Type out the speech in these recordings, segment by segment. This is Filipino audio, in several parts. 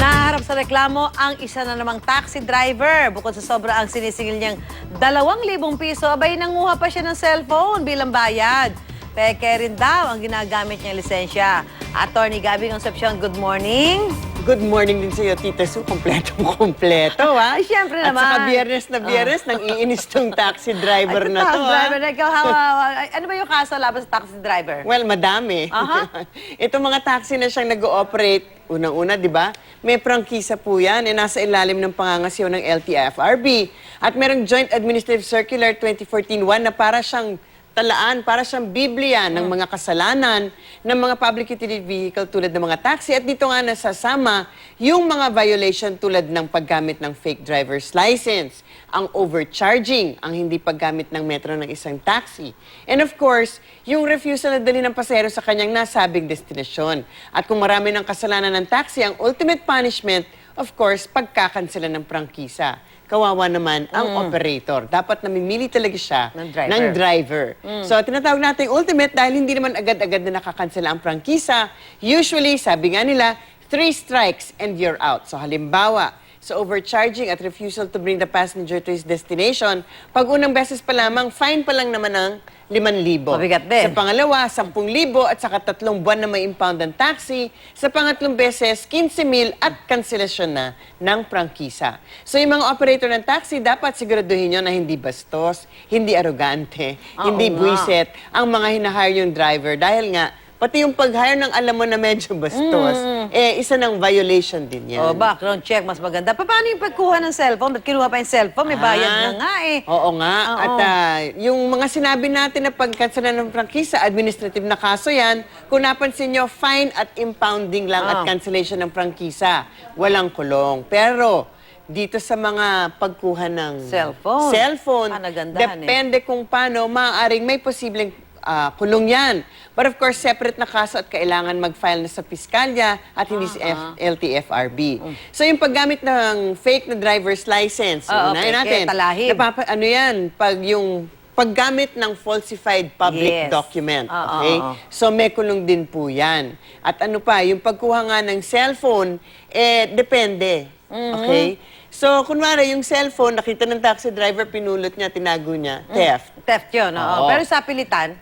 Naharap sa reklamo ang isa na namang taxi driver. Bukod sa sobra ang sinisingil niyang 2,000 piso, abay nanguha pa siya ng cellphone bilang bayad. Peke rin daw ang ginagamit niyang lisensya. Attorney Gabby Concepcion, good morning. Good morning din sa iyo, Tita Su. Kompleto mo kompleto, ha? Ay, syempre At naman. saka biyernes na biyernes, nang iinis tong taxi driver na to, ha? driver, ikaw, how- ano ba yung kaso laban sa taxi driver? Well, madami. Aha. Itong mga taxi na siyang nag-ooperate, unang-una, di ba? May prangkisa po yan, eh, nasa ilalim ng pangangasyo ng LTFRB. At merong Joint Administrative Circular 2014-1 na para siyang talaan, para siyang Biblia ng mga kasalanan ng mga public utility vehicle tulad ng mga taxi. At dito nga nasasama yung mga violation tulad ng paggamit ng fake driver's license, ang overcharging, ang hindi paggamit ng metro ng isang taxi. And of course, yung refusal na dali ng pasahero sa kanyang nasabing destinasyon. At kung marami ng kasalanan ng taxi, ang ultimate punishment, of course, pagkakansela ng prangkisa. Kawawa naman ang operator. Dapat namimili talaga siya Ng driver. ng driver. So, tinatawag natin ultimate dahil hindi naman agad-agad na nakakansela ang prangkisa. Usually, sabi nga nila, three strikes and you're out. So, halimbawa, sa overcharging at refusal to bring the passenger to his destination, pag unang beses pa lamang, fine pa lang naman ng 5,000. Mabigat din. Sa pangalawa, 10,000 at saka tatlong buwan na may impound ng taxi. Sa pangatlong beses, 15,000 at kanselasyon na ng prangkisa. So yung mga operator ng taxi, dapat siguraduhin nyo na hindi bastos, hindi arogante, Oo hindi nga. buwiset ang mga hinahire yung driver. Dahil nga, pati yung pag-hire ng alam mo na medyo bastos, eh isa ng violation din yan. O, background check, mas maganda. Pa- Paano yung pagkuha ng cellphone? Ba't kinuha pa yung cellphone? May bayad Ah, na nga eh. Oo nga. Oo. At ah, yung mga sinabi natin na pagkansela ng prangkisa, administrative na kaso yan. Kung napansin nyo, fine at impounding lang at cancellation ng prangkisa. Walang kulong. Pero, dito sa mga pagkuha ng Cellphone. cellphone, Ah, nagandahan eh. depende kung paano, maaaring may posibleng ah, kulong yan. But of course, separate na kaso at kailangan mag-file na sa piskalya at hindi sa Ah, F- LTFRB. So yung paggamit ng fake na driver's license, Oo, unahin peke, natin. talahib. Napapa- ano yan, pag yung paggamit ng falsified public Yes. document. Oo, Okay? oo. So may kulong din po yan. At ano pa, yung pagkuha nga ng cellphone, eh, depende. Mm-hmm. Okay? So, kunwari, yung cellphone, nakita ng taxi driver, pinulot niya, tinago niya, theft. Theft yun, oo. Oo. Pero sa pilitan,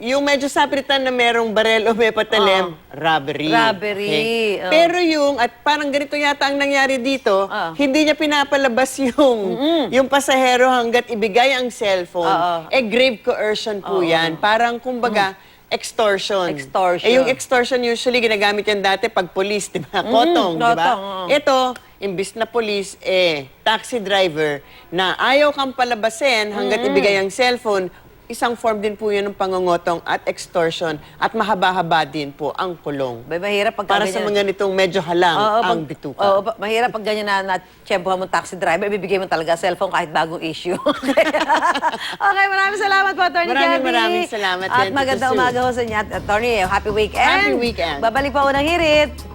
Yung medyo sapritan na merong barel o may patalem, robbery. Robbery, oo. Pero yung, at parang ganito yata ang nangyari dito, Oo. hindi niya pinapalabas yung, yung pasahero hanggat ibigay ang cellphone. Oo. Eh, grave coercion po yan. Parang, kumbaga, extortion. Extortion. Eh, yung extortion usually ginagamit yan dati pag police, di ba? Kotong, di ba? kotong, oo. Ito, imbis na police, eh, taxi driver na ayaw kang palabasin hanggat ibigay ang cellphone, isang form din po yun ng pangungotong at extortion at mahaba-haba din po ang kulong. may mahirap pag Para sa mga nitong medyo halang ang bituka. Oo, pa- mahirap pag ganyan na, na tiyempohan mo taxi driver, ibibigay mo talaga cellphone kahit bagong issue. okay, maraming salamat po, Attorney Maraming Gabby. maraming salamat At magandang Sue. umaga ho sa inyo, Attorney. Happy weekend. Happy weekend. Babalik pa unang hirit.